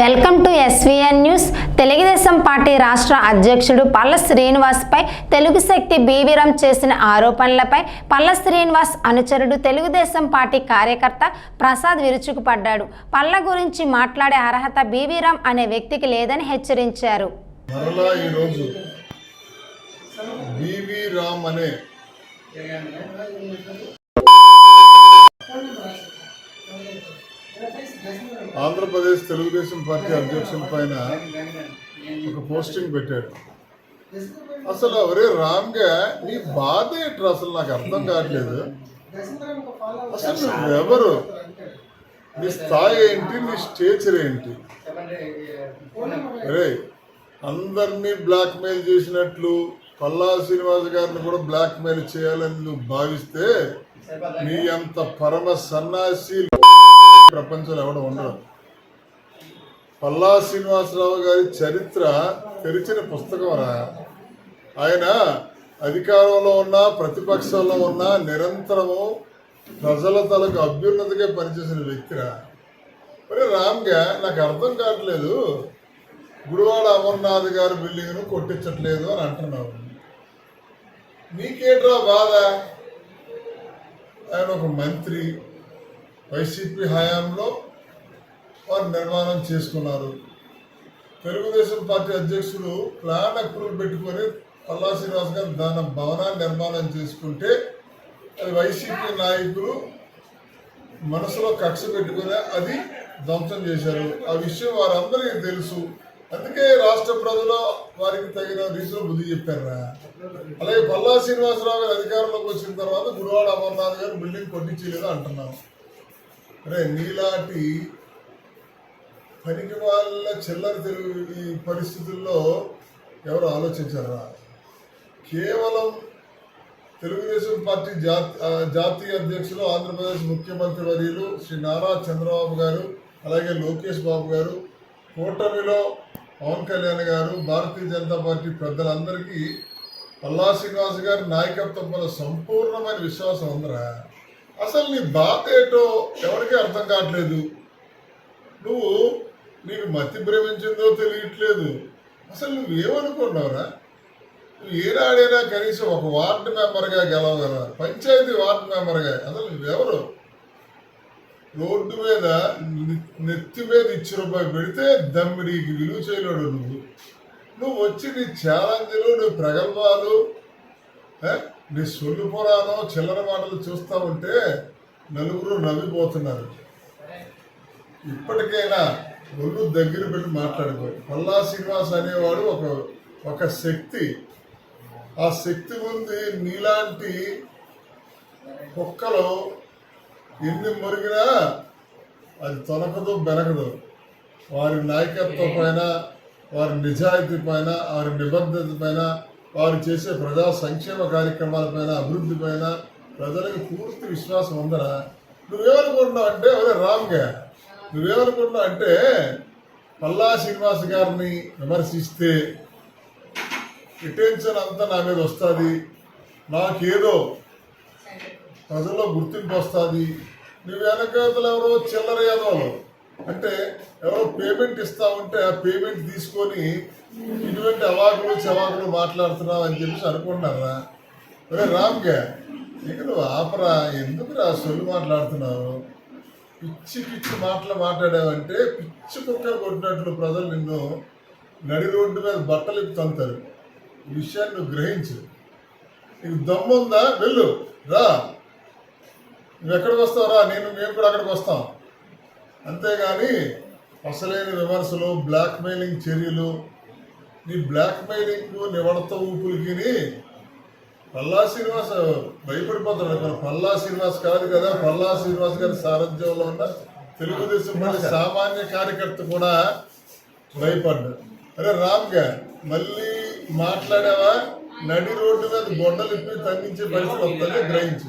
Welcome to SVN news. Telugu Desam party రాష్ట్ర అధ్యక్షుడు పల్ల శ్రీనివాస్పై తెలుగు శక్తి బీవీరం చేసిన ఆరోపణలపై పల్ల శ్రీనివాస్ అనుచరుడు తెలుగుదేశం పార్టీ కార్యకర్త ప్రసాద్ విరుచుకుపడ్డాడు. పల్ల గురించి మాట్లాడే అర్హత బీవీరామ్ అనే వ్యక్తికి లేదని హెచ్చరించారు. మరలా ఈరోజు రామ్ అనే ఆంధ్రప్రదేశ్ తెలుగుదేశం పార్టీ అధ్యక్షుల పైన ఒక పోస్టింగ్ పెట్టాడు. అసలు ఒరే రామ్గా నీ బాధ ఏంట్రా? అసలు నాకు అర్థం కావట్లేదు. అసలు నువ్వెవరు నీ స్థాయి ఏంటి? నీ స్టేచర్ ఏంటి? అరే అందరినీ బ్లాక్మెయిల్ చేసినట్లు పల్లా శ్రీనివాస్ గారిని కూడా బ్లాక్ మెయిల్ చేయాలని నువ్వు భావిస్తే నీ అంత పరమ సన్నాసి ప్రపంచంలో ఎవడ ఉండడు. పల్లా శ్రీనివాసరావు గారి చరిత్ర తెరిచిన పుస్తకం రా. ఆయన అధికారంలో ఉన్న ప్రతిపక్షంలో ఉన్న నిరంతరము ప్రజల తలకు అభ్యున్నతిగా పనిచేసిన వ్యక్తిరా మరి రామ్గా నాకు అర్థం కావట్లేదు. గుడివాడ అమర్నాథ్ గారి బిల్డింగ్ను కొట్టించట్లేదు అని అంటున్నావు. నీకేట్రా బాధ? ఆయన ఒక మంత్రి. వైసీపీ హయాంలో వారు నిర్మాణం చేసుకున్నారు. తెలుగుదేశం పార్టీ అధ్యక్షులు ప్లాన్ అప్రూవల్ పెట్టుకొని పల్లా శ్రీనివాస్ గారు దాని భవనాన్ని నిర్మాణం చేసుకుంటే అది వైసీపీ నాయకులు మనసులో కక్ష పెట్టుకుని అది ధ్వంసం చేశారు. ఆ విషయం వారందరికీ తెలుసు. అందుకే రాష్ట్ర ప్రజలు వారికి తగిన రీతిలో బుద్ధి చెప్పారా అలాగే పల్లా శ్రీనివాసరావు గారు అధికారంలోకి వచ్చిన తర్వాత గురువాడ అమర్నాథ్ గారు బిల్డింగ్ కొట్టించలేదు అంటున్నాం అరే నీలాంటి పనికి వాళ్ళ చిల్లర తెలుగు ఈ పరిస్థితుల్లో ఎవరు ఆలోచించారా? కేవలం తెలుగుదేశం పార్టీ జాతీ జాతీయ అధ్యక్షులు ఆంధ్రప్రదేశ్ ముఖ్యమంత్రి వర్యులు శ్రీ నారా చంద్రబాబు గారు అలాగే లోకేష్ బాబు గారు కూటమిలో పవన్ కళ్యాణ్ గారు భారతీయ జనతా పార్టీ పెద్దలందరికీ పల్లా శ్రీనివాస్ గారి నాయకత్వం మీద సంపూర్ణమైన విశ్వాసం ఉందిరా. అసలు నీ బాధ ఏటో ఎవరికీ అర్థం కావట్లేదు. నువ్వు నీకు మతి భ్రమించిందో తెలియట్లేదు. అసలు నువ్వేమనుకున్నావురా నువ్వు ఏనాడైనా కనీసం ఒక వార్డు మెంబర్గా గెలవగలరా పంచాయతీ వార్డు మెంబర్గా? అసలు నువ్వెవరు? రోడ్డు మీద నెత్తి మీద ఇచ్చి రూపాయి పెడితే దమ్మిడికి విలువ చేయలేడు నువ్వు. నువ్వు వచ్చి నీ ఛాలెంజ్లు నీ ప్రగల్భాలు నీ సొల్లు పురాణం చిల్లర మాటలు చూస్తా ఉంటే నలుగురు నవ్విపోతున్నారు. ఇప్పటికైనా ఒళ్ళు దగ్గర పెట్టి మాట్లాడుకో. పల్లా శ్రీనివాస్ అనేవాడు ఒక ఒక శక్తి. ఆ శక్తి ఉంది నీలాంటి కుక్కలు ఎన్ని మురిగినా అది తొలకదు బెనకదు వారి నాయకత్వం పైన వారి నిజాయితీ పైన వారి నిబద్ధత పైన వారు చేసే ప్రజా సంక్షేమ కార్యక్రమాల పైన అభివృద్ధి పైన ప్రజలకు పూర్తి విశ్వాసం ఉందరా నువ్వేమనుకుంటున్నావు అంటే ఒరే రామ్గా నువ్వేమనుకుంటున్నావు అంటే పల్లా శ్రీనివాస్ గారిని విమర్శిస్తే అటెన్షన్ అంతా నా మీద వస్తుంది. నాకేదో ప్రజల్లో గుర్తింపు వస్తుంది. నువ్వు వెనకాతలు ఎవరో చిల్లర యాదవులు. అంటే ఎవరో పేమెంట్ ఇస్తా ఉంటే ఆ పేమెంట్ తీసుకొని ఇటువంటి చవాకులు చవాకులు మాట్లాడుతున్నావు అని చెప్పేసి అనుకుంటున్నారా ఒరే రామ్గా ఇక నువ్వు ఆపరా? ఎందుకురా సొల్లు మాట్లాడుతున్నావు? పిచ్చి పిచ్చి మాటలు మాట్లాడావంటే పిచ్చి కుక్కలు కొట్టినట్లు ప్రజలు నిన్ను నడి రోడ్డు మీద బట్టలు తంతారు ఈ విషయాన్ని నువ్వు గ్రహించు. నీకు దమ్ముందా? వెళ్ళు రా. నువ్వు ఎక్కడికి వస్తావురా నేను మేము కూడా అక్కడికి వస్తాం. అంతేగాని అసలైన విమర్శలు బ్లాక్మెయిలింగ్ చర్యలు నీ బ్లాక్ మెయిలింగ్ నివడత ఊపులకి పల్లా శ్రీనివాస్ భయపడిపోతాడు. మన పల్లా శ్రీనివాస్ కాదు కదా. పల్లా శ్రీనివాస్ గారి సారథ్యంలో ఉన్న తెలుగుదేశం పార్టీ సామాన్య కార్యకర్త కూడా భయపడ్డాడు. అరే రామ్గా మళ్ళీ మాట్లాడావా? నడి రోడ్డు మీద గొడ్డలు ఇప్పి తగ్గించే పరిస్థితి వస్తుందని గ్రహించు